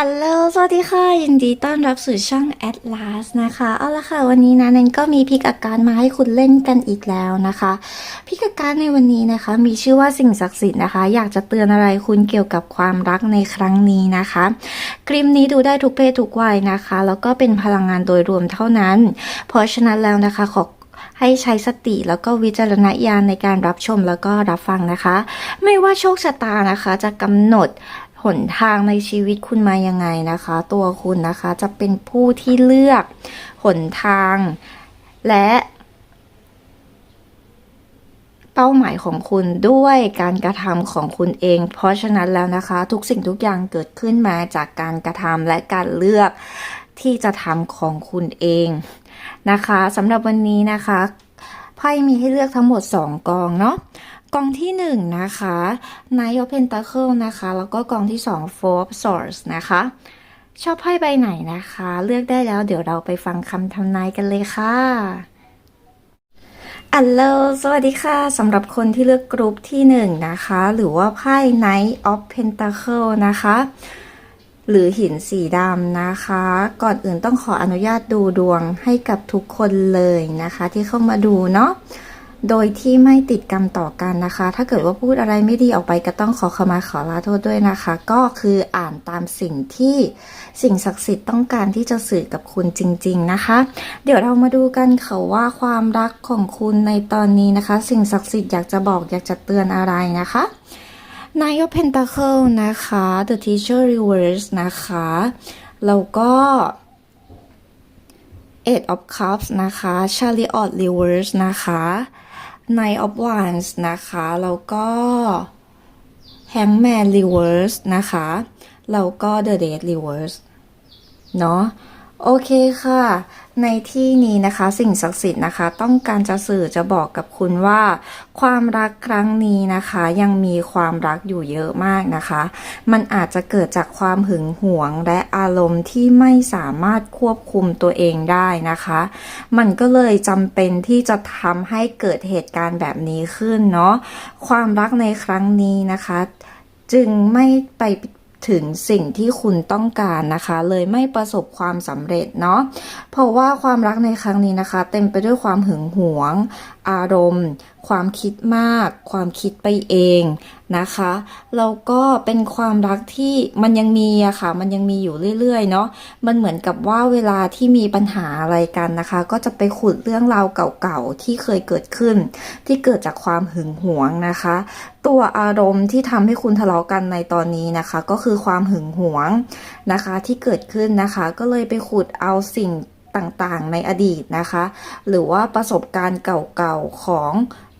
อัลโหลสวัสดีค่ะ ยินดีต้อนรับสู่ช่อง Atlas นะคะ เอาละค่ะ วันนี้นะนันก็มีพิกอาการมาให้คุณเล่นกันอีกแล้วนะคะ พิกอาการในวันนี้นะคะ มีชื่อว่าสิ่งศักดิ์สิทธิ์นะคะ อยากจะเตือนอะไรคุณเกี่ยวกับความรักในครั้งนี้นะคะ คลิปนี้ดูได้ทุกเพศทุกวัยนะคะ แล้วก็เป็นพลังงานโดยรวมเท่านั้น เพราะฉะนั้นแล้วนะคะขอให้ใช้สติแล้วก็วิจารณญาณในการรับชมแล้วก็รับฟังนะคะ ไม่ว่าโชคชะตานะคะ จะกำหนด หนทางในชีวิตคุณมายังไงนะคะ ตัวคุณนะคะจะเป็นผู้ที่เลือกหนทางและเป้าหมายของคุณด้วยการกระทำของคุณเอง เพราะฉะนั้นแล้วนะคะ ทุกสิ่งทุกอย่างเกิดขึ้นมาจากการกระทำและการเลือกที่จะทำของคุณเองนะคะสำหรับวันนี้นะคะไพ่มีให้เลือกทั้งหมด 2 กองเนาะ กองที่หนึ่งนะคะ Knight of Pentacle นะคะ แล้วก็กองที่สอง Four of Swords นะคะ ชอบไพ่ใบไหนนะคะ เลือกได้แล้วเดี๋ยวเราไปฟังคำทำนายกันเลยค่ะอัลโหลสวัสดีค่ะสำหรับคนที่เลือกกรุ๊ปที่หนึ่งนะคะ หรือว่าไพ่ Knight of Pentacle นะคะ หรือหินสีดำนะคะ ก่อนอื่นต้องขออนุญาตดูดวงให้กับทุกคนเลยนะคะ ที่เข้ามาดูเนาะ โดยที่ไม่ติดกรรมต่อกันนะคะ ถ้าเกิดว่าพูดอะไรไม่ดีออกไปก็ต้องขอขมาขอลาโทษด้วยนะคะ ก็คืออ่านตามสิ่งที่สิ่งศักดิ์สิทธิ์ต้องการที่จะสื่อกับคุณจริง ๆนะคะ เดี๋ยวเรามาดูกันค่ะว่าความรักของคุณในตอนนี้นะคะ สิ่งศักดิ์สิทธิ์อยากจะบอกอยากจะเตือนอะไรนะคะ Nine of Pentacle นะคะ The Teacher Reverse นะคะ แล้วก็ Eight of Cups นะคะ Chariot Reverse นะคะ Nine of Wands นะคะ แล้วก็ Hangman Reverse นะคะ แล้วก็ The Dead Reverse เนาะ โอเคค่ะ ในที่นี้นะคะสิ่งศักดิ์สิทธิ์นะคะ ต้องการจะสื่อจะบอกกับคุณว่า ความรักครั้งนี้นะคะ ยังมีความรักอยู่เยอะมากนะคะ มันอาจจะเกิดจากความหึงหวงและอารมณ์ที่ไม่สามารถควบคุมตัวเองได้นะคะ มันก็เลยจำเป็นที่จะทำให้เกิดเหตุการณ์แบบนี้ขึ้นเนาะความรักในครั้งนี้นะคะ จึงไม่ไป ถึงสิ่งที่คุณต้องการนะคะ เลยไม่ประสบความสำเร็จเนาะเพราะว่าความรักในครั้งนี้นะคะ เต็มไปด้วยความหึงหวง อารมณ์ความคิดมาก ความคิดไปเองนะคะแล้วก็เป็นความรักที่มันยังมีอะค่ะ มันยังมีอยู่เรื่อยๆเนาะมันเหมือนกับว่าเวลาที่มีปัญหาอะไรกันนะคะ ก็จะไปขุดเรื่องราวเก่าๆที่เคยเกิดขึ้น ที่เกิดจากความหึงหวงนะคะ ตัวอารมณ์ที่ทำให้คุณทะเลาะกันในตอนนี้นะคะ ก็คือความหึงหวงนะคะที่เกิดขึ้นนะคะ ก็เลยไปขุดเอาสิ่งต่างๆในอดีตนะคะ หรือว่าประสบการณ์เก่าๆของ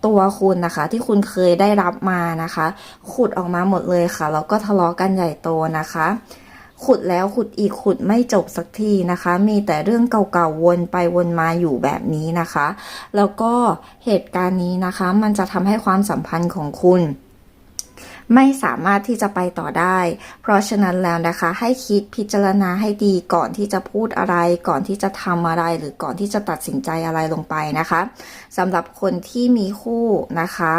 ตัวคุณนะคะ ที่คุณเคยได้รับมานะคะ ขุดออกมาหมดเลยค่ะแล้วก็ทะเลาะกันใหญ่โตนะคะ ขุดแล้วขุดอีกขุดไม่จบสักทีนะคะ มีแต่เรื่องเก่าๆวนไปวนมาอยู่แบบนี้นะคะ แล้วก็เหตุการณ์นี้นะคะ มันจะทำให้ความสัมพันธ์ของคุณ ไม่สามารถที่จะไปต่อได้ เพราะฉะนั้นแล้วนะคะ ให้คิดพิจารณาให้ดีก่อนที่จะพูดอะไร ก่อนที่จะทำอะไร หรือก่อนที่จะตัดสินใจอะไรลงไปนะคะสำหรับคนที่มีคู่นะคะ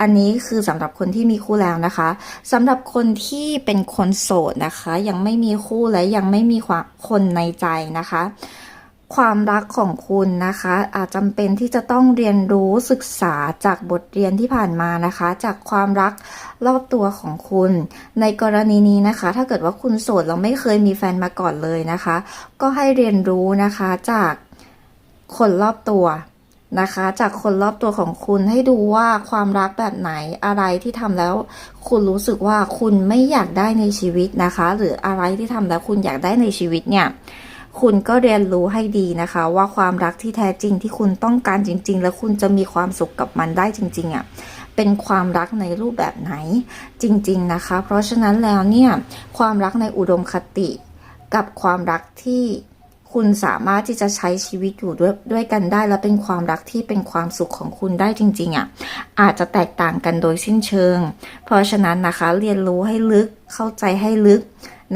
อันนี้คือสำหรับคนที่มีคู่แล้วนะคะสำหรับคนที่เป็นคนโสดนะคะ ยังไม่มีคู่และยังไม่มีความคนในใจนะคะ ความรักของคุณนะคะ อาจจำเป็นที่จะต้องเรียนรู้ศึกษาจากบทเรียนที่ผ่านมานะคะ จากความรักรอบตัวของคุณ ในกรณีนี้นะคะ ถ้าเกิดว่าคุณโสดเราไม่เคยมีแฟนมาก่อนเลยนะคะ ก็ให้เรียนรู้นะคะจากคนรอบตัวนะคะ จากคนรอบตัวของคุณให้ดูว่าความรักแบบไหนอะไรที่ทำแล้ว คุณรู้สึกว่าคุณไม่อยากได้ในชีวิตนะคะ หรืออะไรที่ทำแล้วคุณอยากได้ในชีวิตเนี่ย คุณก็เรียนรู้ให้ดีนะคะ ว่าความรักที่แท้จริงที่คุณต้องการจริง ๆ แล้วคุณจะมีความสุขกับมันได้จริง ๆอะ่ะเป็นความรักในรูปแบบไหนจริง ๆนะคะ เพราะฉะนั้นแล้วเนี่ยความรักในอุดมคติ กับความรักที่คุณสามารถที่จะใช้ชีวิตอยู่ด้วยด้วยกันได้ และเป็นความรักที่เป็นความสุขของคุณได้จริงๆอะ่ะอาจจะแตกต่างกันโดยสิ้นเชิง เพราะฉะนั้นนะคะเรียนรู้ให้ลึกเข้าใจให้ลึก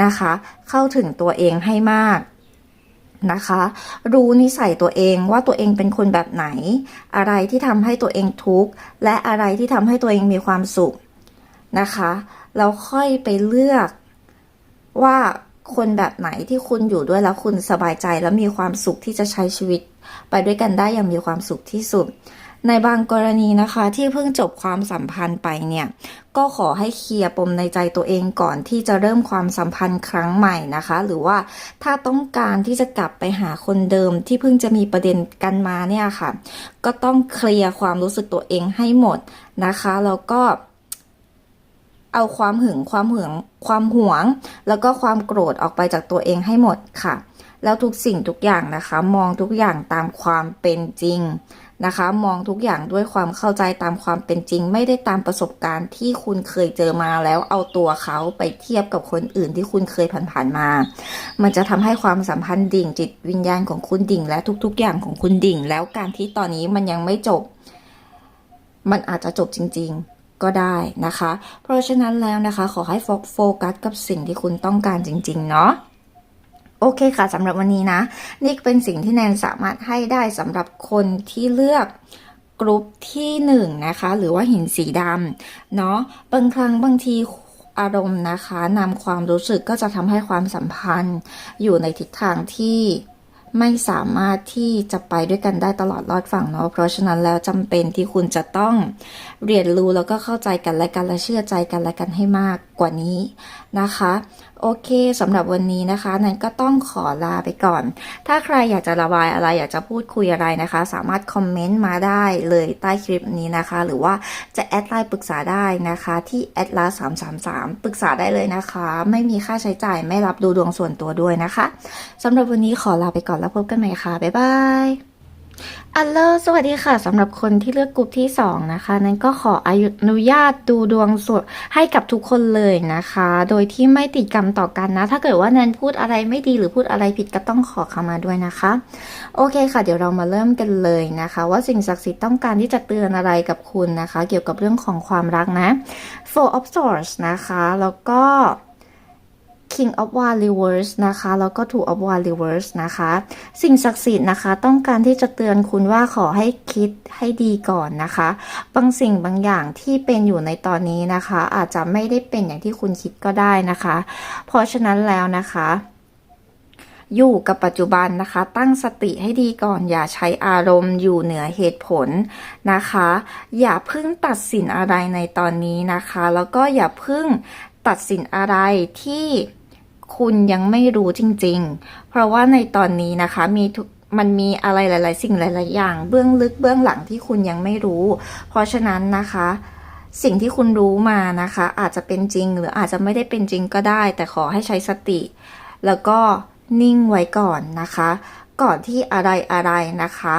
นะคะ เข้าถึงตัวเองให้มาก นะคะ รู้นิสัยตัวเองว่าตัวเองเป็นคนแบบไหน อะไรที่ทำให้ตัวเองทุกข์และอะไรที่ทำให้ตัวเองมีความสุขนะคะเราค่อยไปเลือกว่าคนแบบไหนที่คุณอยู่ด้วยแล้วคุณสบายใจ และมีความสุขที่จะใช้ชีวิต ไปด้วยกันได้อย่างมีความสุขที่สุด ในบางกรณีนะคะที่เพิ่งจบความสัมพันธ์ไปเนี่ยก็ขอให้เคลียร์ปมในใจตัวเองก่อนที่จะเริ่มความสัมพันธ์ครั้งใหม่นะคะ หรือว่าถ้าต้องการที่จะกลับไปหาคนเดิมที่เพิ่งจะมีประเด็นกันมาเนี่ยค่ะ ก็ต้องเคลียร์ความรู้สึกตัวเองให้หมดนะคะแล้วก็เอาความหึงความหวงความหวง แล้วก็ความโกรธออกไปจากตัวเองให้หมดค่ะ แล้วทุกสิ่งทุกอย่างนะคะ มองทุกอย่างตามความเป็นจริง นะคะ มองทุกอย่างด้วยความเข้าใจตามความเป็นจริง ไม่ได้ตามประสบการณ์ที่คุณเคยเจอมาแล้วเอาตัวเขาไปเทียบกับคนอื่นที่คุณเคยผ่านๆมา มันจะทำให้ความสัมพันธ์ดิ่ง จิตวิญญาณของคุณดิ่ง และทุก ๆ อย่างของคุณดิ่ง แล้วการที่ตอนนี้มันยังไม่จบ มันอาจจะจบจริง ๆก็ได้นะคะ เพราะฉะนั้นแล้วนะคะ ขอให้โฟโฟกัสกับสิ่งที่คุณต้องการจริง ๆ เนาะ โอเคค่ะสำหรับวันนี้นะ นี่เป็นสิ่งที่แนนสามารถให้ได้สำหรับคนที่เลือกกรุ๊ปที่หนึ่งนะคะ หรือว่าหินสีดำเนาะบางครั้งบางทีอารมณ์นะคะนำความรู้สึกก็จะทำให้ความสัมพันธ์ อยู่ในทิศทางที่ไม่สามารถที่จะไปด้วยกันได้ตลอดรอดฝั่งเนาะ เพราะฉะนั้นแล้วจำเป็นที่คุณจะต้องเรียนรู้แล้วก็เข้าใจกันและกันและเชื่อใจกันและกันให้มาก กว่านี้นะคะ โอเคสำหรับวันนี้นะคะ นั้นก็ต้องขอลาไปก่อน ถ้าใครอยากจะระบายอะไรอยากจะพูดคุยอะไรนะคะ สามารถคอมเมนต์มาได้เลยใต้คลิปนี้นะคะ หรือว่าจะแอดไลน์ปรึกษาได้นะคะที่แอดลาสามสามสามปรึกษาได้เลยนะคะ ไม่มีค่าใช้จ่ายไม่รับดูดวงส่วนตัวด้วยนะคะสำหรับวันนี้ขอลาไปก่อนแล้วพบกันใหม่ค่ะบ๊ายบาย อัลโลสวัสดีค่ะสำหรับคนที่เลือกกลุ่มที่ 2 นะคะ นั้นก็ขออนุญาตดูดวงสดให้กับทุกคนเลยนะคะ โดยที่ไม่ติดกรรมต่อกันนะ ถ้าเกิดว่าแนนพูดอะไรไม่ดีหรือพูดอะไรผิดก็ต้องขอเข้ามาด้วยนะคะ โอเคค่ะ เดี๋ยวเรามาเริ่มกันเลยนะคะ ว่าสิ่งศักดิ์สิทธิ์ต้องการที่จะเตือนอะไรกับคุณนะคะ เกี่ยวกับเรื่องของความรักนะ Four of Swords นะคะ แล้วก็ King of w a n Reverse นะคะ แล้วก็ Two of w a n Reverse นะคะ สิ่งศักดิ์สิทธิ์นะคะ ต้องการที่จะเตือนคุณว่าขอให้คิดให้ดีก่อนนะคะ บางสิ่งบางอย่างที่เป็นอยู่ในตอนนี้นะคะ อาจจะไม่ได้เป็นอย่างที่คุณคิดก็ได้นะคะ เพราะฉะนั้นแล้วนะคะอยู่กับปัจจุบันนะคะ ตั้งสติให้ดีก่อนอย่าใช้อารมณ์อยู่เหนือเหตุผลนะคะ อย่าเพิ่งตัดสินอะไรในตอนนี้นะคะ แล้วก็อย่าเพิ่งตัดสินอะไรที่ คุณยังไม่รู้จริง ๆ เพราะว่าในตอนนี้นะคะมีทุกมันมีอะไรหลาย ๆ สิ่งหลาย ๆ อย่าง เบื้องลึกเบื้องหลังที่คุณยังไม่รู้ เพราะฉะนั้นนะคะ สิ่งที่คุณรู้มานะคะ อาจจะเป็นจริงหรืออาจจะไม่ได้เป็นจริงก็ได้ แต่ขอให้ใช้สติ แล้วก็นิ่งไว้ก่อนนะคะ ก่อนที่อะไรอะไรนะคะ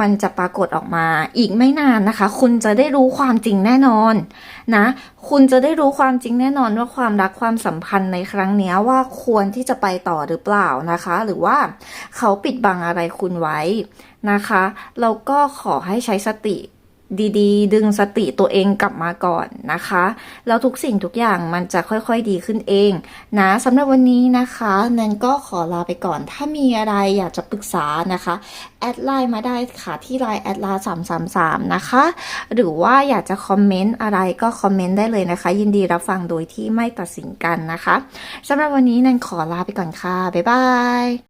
มันจะปรากฏออกมาอีกไม่นานนะคะ คุณจะได้รู้ความจริงแน่นอนนะ คุณจะได้รู้ความจริงแน่นอนว่าความรักความสัมพันธ์ในครั้งนี้ว่าควรที่จะไปต่อหรือเปล่านะคะ หรือว่าเขาปิดบังอะไรคุณไว้นะคะแล้วก็ขอให้ใช้สติ ดีๆ ดึงสติตัวเองกลับมาก่อนนะคะ แล้วทุกสิ่งทุกอย่างมันจะค่อยๆดีขึ้นเองนะสำหรับวันนี้นะคะแนนก็ขอลาไปก่อน ถ้ามีอะไรอยากจะปรึกษานะคะ แอดไลน์มาได้ค่ะที่ไลน์แอดลาสามสามสามนะคะ หรือว่าอยากจะคอมเมนต์อะไรก็คอมเมนต์ได้เลยนะคะ ยินดีรับฟังโดยที่ไม่ตัดสินกันนะคะสำหรับวันนี้แนนขอลาไปก่อนค่ะ บ๊ายบาย